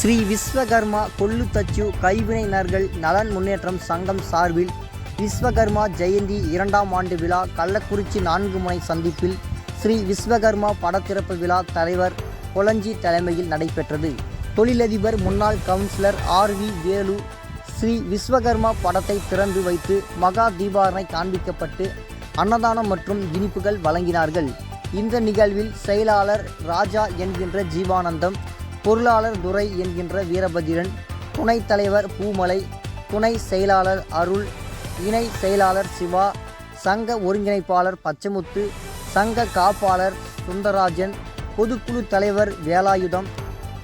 ஸ்ரீ விஸ்வகர்மா கொள்ளுத்தச்சு கைவினைஞர்கள் நலன் முன்னேற்றம் சங்கம் சார்பில் விஸ்வகர்மா ஜெயந்தி இரண்டாம் ஆண்டு விழா கள்ளக்குறிச்சி நான்கு முனை சந்திப்பில் ஸ்ரீ விஸ்வகர்மா படத்திறப்பு விழா தலைவர் கொளஞ்சி தலைமையில் நடைபெற்றது. தொழிலதிபர் முன்னாள் councillor R V Velu Sri Vishwakarma படத்தை திறந்து வைத்து மகா தீபாரணை காண்பிக்கப்பட்டு அன்னதானம் மற்றும் இனிப்புகள் வழங்கினார்கள். இந்த நிகழ்வில் செயலாளர் ராஜா என்கின்ற ஜீவானந்தம் பொருளாளர் துரை என்கின்ற வீரபதிரன் துணைத் தலைவர் பூமலை துணை செயலாளர் அருள் இணை செயலாளர் சிவா சங்க ஒருங்கிணைப்பாளர் பச்சமுத்து சங்க காப்பாளர் சுந்தரராஜன் பொதுக்குழு தலைவர் வேலாயுதம்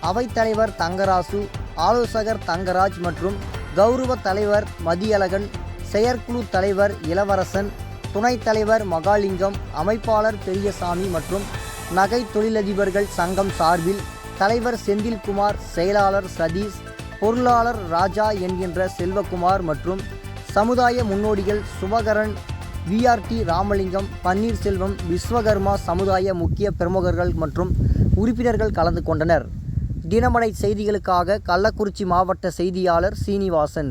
அவைத்தலைவர் தங்கராசு ஆலோசகர் தங்கராஜ் மற்றும் கௌரவ தலைவர் மதியழகன் செயற்குழு தலைவர் இளவரசன் துணைத் தலைவர் மகாலிங்கம் அமைப்பாளர் பெரியசாமி மற்றும் நகை தொழிலதிபர்கள் சங்கம் சார்பில் தலைவர் செந்தில்குமார் செயலாளர் சதீஷ் பொருளாளர் ராஜா என்கின்ற செல்வகுமார் மற்றும் சமுதாய முன்னோடிகள் சுபகரன் விஆர்டி ராமலிங்கம் பன்னீர்செல்வம் விஸ்வகர்மா சமுதாய முக்கிய பிரமுகர்கள் மற்றும் உறுப்பினர்கள் கலந்து கொண்டனர். தினமலை செய்திகளுக்காக கள்ளக்குறிச்சி மாவட்ட செய்தியாளர் சீனிவாசன்.